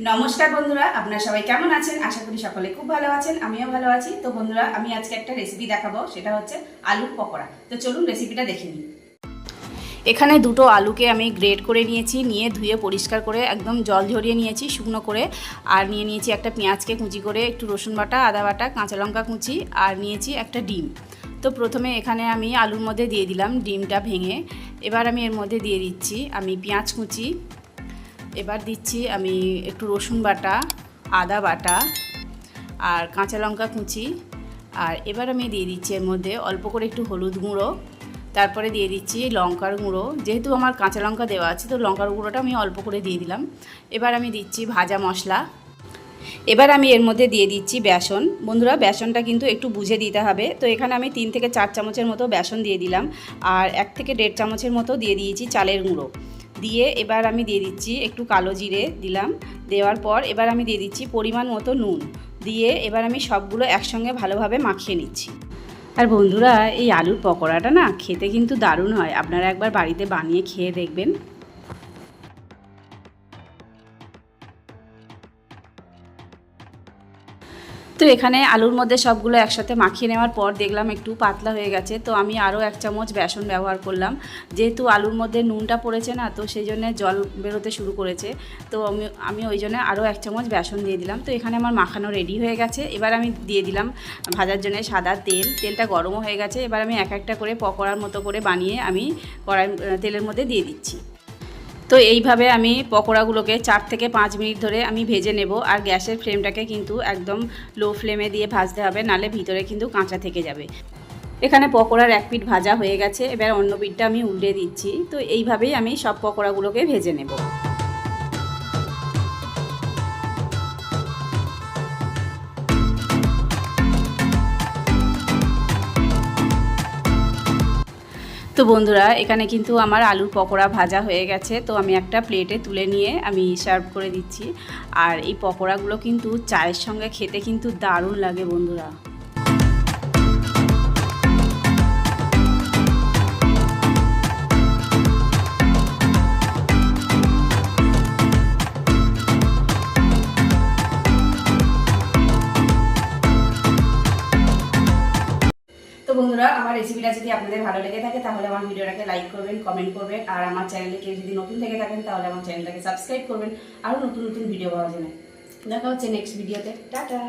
নমস্কার বন্ধুরা, আপনারা সবাই কেমন আছেন? আশা করি সকলে খুব ভালো আছেন, আমিও ভালো আছি। তো বন্ধুরা, আমি আজকে একটা রেসিপি দেখাবো, সেটা হচ্ছে আলুর পকোড়া। তো চলুন রেসিপিটা দেখে নিই। এখানে দুটো আলুকে আমি গ্রেড করে নিয়েছি, নিয়ে ধুয়ে পরিষ্কার করে একদম জল ঝরিয়ে নিয়েছি, শুকনো করে। আর নিয়ে নিয়েছি একটা পেঁয়াজকে কুচি করে, একটু রসুন বাটা, আদা বাটা, কাঁচা লঙ্কা কুচি, আর নিয়েছি একটা ডিম। তো প্রথমে এখানে আমি আলুর মধ্যে দিয়ে দিলাম ডিমটা ভেঙে। এবার আমি এর মধ্যে দিয়ে দিচ্ছি আমি পেঁয়াজ কুচি এবার দিচ্ছি আমি একটু রসুন বাটা, আদা বাটা আর কাঁচা লঙ্কা কুচি। আর এবার আমি দিয়ে দিচ্ছি এর মধ্যে অল্প করে একটু হলুদ গুঁড়ো, তারপরে দিয়ে দিচ্ছি লঙ্কার গুঁড়ো। যেহেতু আমার কাঁচা লঙ্কা দেওয়া আছে, তো লঙ্কার গুঁড়োটা আমি অল্প করে দিয়ে দিলাম। এবার আমি দিচ্ছি ভাজা মশলা। এবার আমি এর মধ্যে দিয়ে দিচ্ছি বেসন। বন্ধুরা, বেসনটা কিন্তু একটু বুঝে দিতে হবে। তো এখানে আমি তিন থেকে চার চামচের মতো বেসন দিয়ে দিলাম। আর এক থেকে দেড় চামচের মতো দিয়ে দিয়েছি চালের গুঁড়ো। দিয়ে এবার আমি দিয়ে দিচ্ছি একটু কালো জিরে দিলাম। দেওয়ার পর এবার আমি দিয়ে দিচ্ছি পরিমাণ মতো নুন। দিয়ে এবার আমি সবগুলো একসঙ্গে ভালোভাবে মাখিয়ে নিচ্ছি। আর বন্ধুরা, এই আলুর পকোড়াটা না খেতে কিন্তু দারুণ হয়। আপনারা একবার বাড়িতে বানিয়ে খেয়ে দেখবেন। তো এখানে আলুর মধ্যে সবগুলো একসাথে মাখিয়ে নেওয়ার পর দেখলাম একটু পাতলা হয়ে গেছে, তো আমি আরও এক চামচ বেসন ব্যবহার করলাম। যেহেতু আলুর মধ্যে নুনটা পড়েছে না, তো সেই জন্য জল বেরোতে শুরু করেছে। তো আমি আমি ওই জন্য আরও এক চামচ বেসন দিয়ে দিলাম। তো এখানে আমার মাখানো রেডি হয়ে গেছে। এবার আমি দিয়ে দিলাম ভাজার জন্য সাদা তেল। তেলটা গরমও হয়ে গেছে। এবার আমি এক একটা করে পকোড়ার মতো করে বানিয়ে আমি কড়াই, তেলের মধ্যে দিয়ে দিচ্ছি। তো এইভাবে আমি পকোড়াগুলোকে চার থেকে পাঁচ মিনিট ধরে আমি ভেজে নেব আর গ্যাসের ফ্লেমটাকে কিন্তু একদম লো ফ্লেমে দিয়ে ভাজতে হবে, নালে ভিতরে কিন্তু কাঁচা থেকে যাবে। এখানে পকোড়ার এক পিঠ ভাজা হয়ে গেছে, এবার অন্য পিঠটা আমি উল্টে দিচ্ছি। তো এইভাবেই আমি সব পকোড়াগুলোকে ভেজে নেব। তো বন্ধুরা, এখানে কিন্তু আমার আলুর পকোড়া ভাজা হয়ে গেছে। তো আমি একটা প্লেটে তুলে নিয়ে আমি সার্ভ করে দিচ্ছি। আর এই পকোড়াগুলো কিন্তু চায়ের সঙ্গে খেতে কিন্তু দারুণ লাগে বন্ধুরা। বন্ধুরা, আমার রেসিপিটা যদি আপনাদের ভালো লেগে থাকে, তাহলে আমার ভিডিওটাকে লাইক করবেন কমেন্ট করবেন, আর আমার চ্যানেলে কেউ যদি নতুন থেকে থাকেন, তাহলে আমার চ্যানেলটাকে সাবস্ক্রাইব করবেন, আরও নতুন নতুন ভিডিও পাওয়ার জন্য। দেখা হচ্ছে নেক্সট ভিডিওতে টাটা!